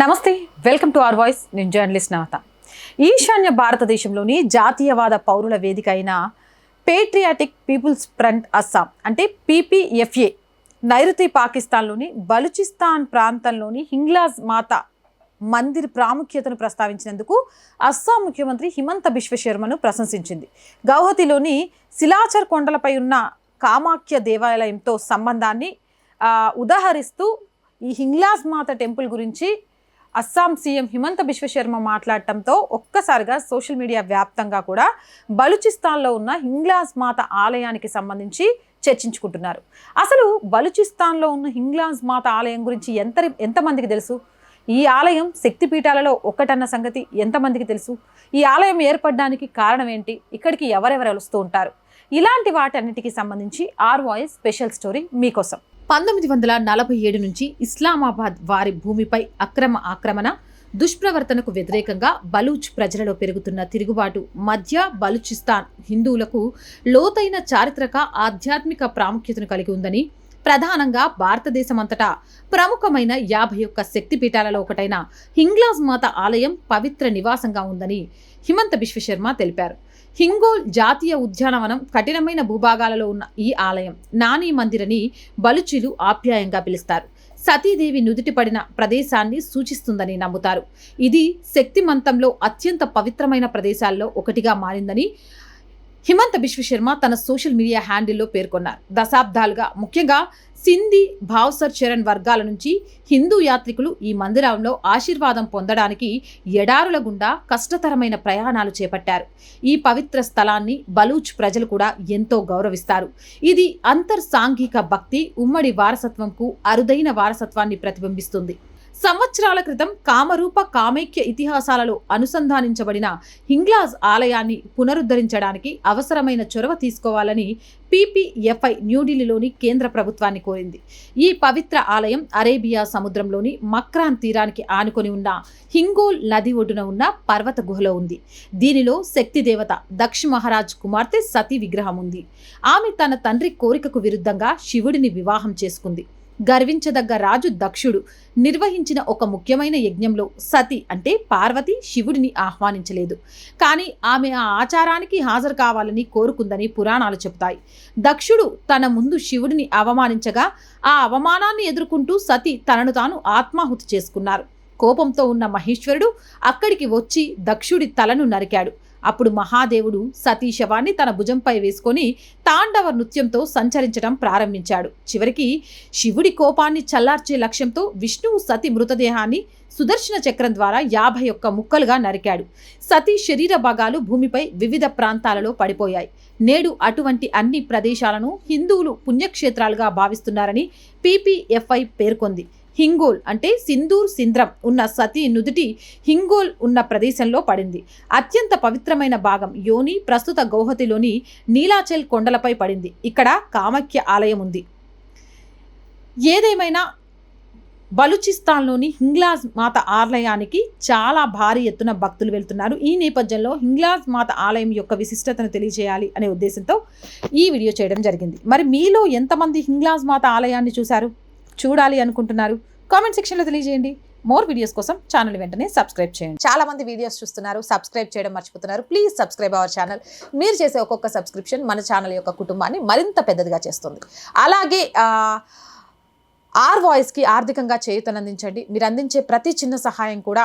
నమస్తే welcome to our voice. నేను journalist Navatha. ఈశాన్య భారతదేశంలోని జాతీయవాద పౌరుల వేదిక అయిన పేట్రియాటిక్ పీపుల్స్ ఫ్రంట్ అస్సాం అంటే పీపీఎఫ్ఏ నైరుతి పాకిస్తాన్లోని బలుచిస్తాన్ ప్రాంతంలోని హింగ్లాజ్ మాత మందిర్ ప్రాముఖ్యతను ప్రస్తావించినందుకు అస్సాం ముఖ్యమంత్రి హిమంత బిశ్వ శర్మను ప్రశంసించింది. గౌహతిలోని శిలాచర్ కొండలపై ఉన్న కామాఖ్య దేవాలయంతో సంబంధాన్ని ఉదాహరిస్తూ ఈ హింగ్లాజ్ మాత టెంపుల్ గురించి అస్సాం సీఎం హిమంత బిశ్వ శర్మ మాట్లాడటంతో ఒక్కసారిగా సోషల్ మీడియా వ్యాప్తంగా కూడా బలూచిస్తాన్లో ఉన్న హింగ్లాజ్ మాత ఆలయానికి సంబంధించి చర్చించుకుంటున్నారు. అసలు బలూచిస్తాన్లో ఉన్న హింగ్లాజ్ మాత ఆలయం గురించి ఎంత ఎంతమందికి తెలుసు? ఈ ఆలయం శక్తిపీఠాలలో ఒకటన్న సంగతి ఎంతమందికి తెలుసు? ఈ ఆలయం ఏర్పడడానికి కారణం ఏంటి? ఇక్కడికి ఎవరెవరు వస్తూ ఉంటారు? ఇలాంటి వాటన్నిటికీ సంబంధించి ఆర్ వాయిస్ స్పెషల్ స్టోరీ మీకోసం. పంతొమ్మిది వందల నలభై ఏడు నుంచి ఇస్లామాబాద్ వారి భూమిపై అక్రమ ఆక్రమణ దుష్ప్రవర్తనకు వ్యతిరేకంగా బలూచ్ ప్రజలలో పెరుగుతున్న తిరుగుబాటు మధ్య బలూచిస్తాన్ హిందువులకు లోతైన చారిత్రక ఆధ్యాత్మిక ప్రాముఖ్యతను కలిగి ఉందని ప్రధానంగా భారతదేశమంతటా ప్రముఖమైన యాభై ఒక్క శక్తిపీఠాలలో ఒకటైన హింగ్లాజ్ మాత ఆలయం పవిత్ర నివాసంగా ఉందని హిమంత బిశ్వశర్మ తెలిపారు. హింగోల్ జాతీయ ఉద్యానవనం కఠినమైన భూభాగాలలో ఉన్న ఈ ఆలయం నాని మందిరని బలుచిలు ఆప్యాయంగా పిలుస్తారు. సతీదేవి నుదుటి పడిన ప్రదేశాన్ని సూచిస్తుందని నమ్ముతారు. ఇది శక్తిమంతంలో అత్యంత పవిత్రమైన ప్రదేశాల్లో ఒకటిగా మారిందని హిమంత విశ్వశర్మ తన సోషల్ మీడియా హ్యాండిల్లో పేర్కొన్నారు. దశాబ్దాలుగా ముఖ్యంగా సింధీ భావ్సర్ చరణ్ వర్గాల నుంచి హిందూ యాత్రికులు ఈ మందిరంలో ఆశీర్వాదం పొందడానికి ఎడారుల గుండా కష్టతరమైన ప్రయాణాలు చేపట్టారు. ఈ పవిత్ర స్థలాన్ని బలూచ్ ప్రజలు కూడా ఎంతో గౌరవిస్తారు. ఇది అంతర్ సాంఘిక భక్తి ఉమ్మడి వారసత్వంకు అరుదైన వారసత్వాన్ని ప్రతిబింబిస్తుంది. సంవత్సరాల క్రితం కామరూప కామైక్య ఇతిహాసాలలో అనుసంధానించబడిన హింగ్లాజ్ ఆలయాన్ని పునరుద్ధరించడానికి అవసరమైన చొరవ తీసుకోవాలని పీపీఎఫ్ఐ న్యూఢిల్లీలోని కేంద్ర ప్రభుత్వాన్ని కోరింది. ఈ పవిత్ర ఆలయం అరేబియా సముద్రంలోని మక్రాన్ తీరానికి ఆనుకొని ఉన్న హింగోల్ నది ఒడ్డున ఉన్న పర్వత గుహలో ఉంది. దీనిలో శక్తి దేవత దక్ష మహారాజ్ కుమార్తె సతీ విగ్రహం ఉంది. ఆమె తన తండ్రి కోరికకు విరుద్ధంగా శివుడిని వివాహం చేసుకుంది. గర్వించదగ్గ రాజు దక్షుడు. నిర్వహించిన ఒక ముఖ్యమైన యజ్ఞంలో సతి అంటే పార్వతి శివుడిని ఆహ్వానించలేదు. కానీ ఆమె ఆ ఆచారానికి హాజరు కావాలని కోరుకుందని పురాణాలు చెబుతాయి. దక్షుడు తన ముందు శివుడిని అవమానించగా ఆ అవమానాన్ని ఎదుర్కొంటూ సతి తనను తాను ఆత్మాహుతి చేసుకున్నారు. కోపంతో ఉన్న మహేశ్వరుడు అక్కడికి వచ్చి దక్షుడి తలను నరికాడు. అప్పుడు మహాదేవుడు సతీ శవాన్ని తన భుజంపై వేసుకొని తాండవ నృత్యంతో సంచరించడం ప్రారంభించాడు. చివరికి శివుడి కోపాన్ని చల్లార్చే లక్ష్యంతో విష్ణువు సతి మృతదేహాన్ని సుదర్శన చక్రం ద్వారా యాభై ఒక్క ముక్కలుగా నరికాడు. సతీ శరీర భాగాలు భూమిపై వివిధ ప్రాంతాలలో పడిపోయాయి. నేడు అటువంటి అన్ని ప్రదేశాలను హిందువులు పుణ్యక్షేత్రాలుగా భావిస్తున్నారని పీపీఎఫ్ఐ పేర్కొంది. హింగోల్ అంటే సింధూర్ సింద్రం ఉన్న సతీ నుదుటి హింగోల్ ఉన్న ప్రదేశంలో పడింది. అత్యంత పవిత్రమైన భాగం యోని ప్రస్తుత గౌహతిలోని నీలాచల్ కొండలపై పడింది. ఇక్కడ కామాఖ్య ఆలయం ఉంది. ఏదేమైనా బలుచిస్తాన్లోని హింగ్లాజ్ మాత ఆలయానికి చాలా భారీ ఎత్తున భక్తులు వెళ్తున్నారు. ఈ నేపథ్యంలో హింగ్లాజ్ మాత ఆలయం యొక్క విశిష్టతను తెలియజేయాలి అనే ఉద్దేశంతో ఈ వీడియో చేయడం జరిగింది. మరి మీలో ఎంతమంది హింగ్లాజ్ మాత ఆలయాన్ని చూశారు? చూడాలి అనుకుంటున్నారు కామెంట్ సెక్షన్లో తెలియజేయండి. మోర్ వీడియోస్ కోసం ఛానల్ వెంటనే సబ్స్క్రైబ్ చేయండి. చాలా మంది వీడియోస్ చూస్తున్నారు సబ్స్క్రైబ్ చేయడం మర్చిపోతున్నారు. ప్లీజ్ సబ్స్క్రైబ్ అవర్ ఛానల్ మీరు చేసే ఒక్కొక్క సబ్స్క్రిప్షన్ మన ఛానల్ యొక్క కుటుంబాన్ని మరింత పెద్దదిగా చేస్తుంది. అలాగే ఆర్ వాయిస్కి ఆర్థికంగా చేయూతనందించండి. మీరు అందించే ప్రతి చిన్న సహాయం కూడా